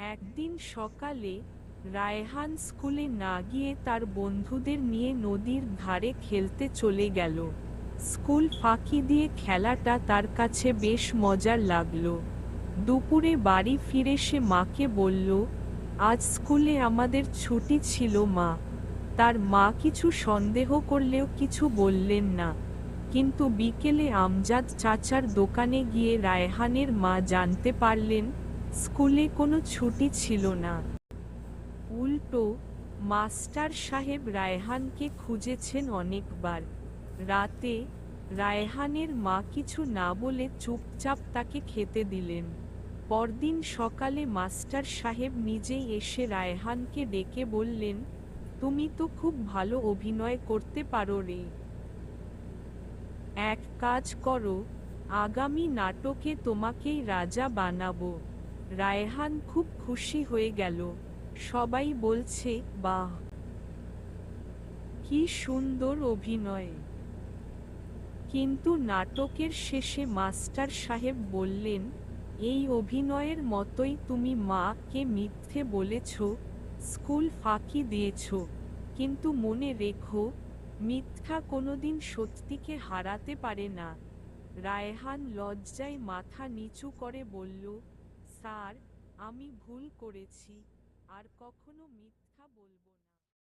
একদিন সকালে রায়হান স্কুলে না গিয়ে তার বন্ধুদের নিয়ে নদীর ধারে খেলতে চলে গেল। স্কুল ফাঁকি দিয়ে খেলাটা তার কাছে বেশ মজার লাগল। দুপুরে বাড়ি ফিরে সে মাকে বলল, আজ স্কুলে আমাদের ছুটি ছিল মা। তার মা কিছু সন্দেহ করলেও কিছু বললেন না। কিন্তু বিকেলে আমজাদ চাচার দোকানে গিয়ে রায়হানের মা জানতে পারলেন স্কুলে কোনো ছুটি ছিল না। উল্টো, মাস্টার সাহেব রায়হানকে খুঁজেছেন অনেকবার। রাতে রায়হানের মা কিছু না বলে চুপচাপ তাকে খেতে দিলেন। পরদিন সকালে মাস্টার সাহেব নিজেই এসে রায়হানকে ডেকে বললেন, তুমি তো খুব ভালো অভিনয় করতে পারো রে। এক কাজ করো, আগামী নাটকে তোমাকেই রাজা বানাবো। রায়হান খুব খুশি হয়ে গেল। সবাই বলছে, বাহ, কি সুন্দর অভিনয়। কিন্তু নাটকের শেষে মাস্টার সাহেব বললেন, এই অভিনয়ের মতোই তুমি মাকে মিথ্যে বলেছ, স্কুল ফাঁকি দিয়েছ। কিন্তু মনে রেখো, মিথ্যা কোনোদিন সত্যিকে হারাতে পারে না। রায়হান লজ্জায় মাথা নিচু করে বলল স্যার আমি ভুল করেছি আর কখনো মিথ্যা বলব না।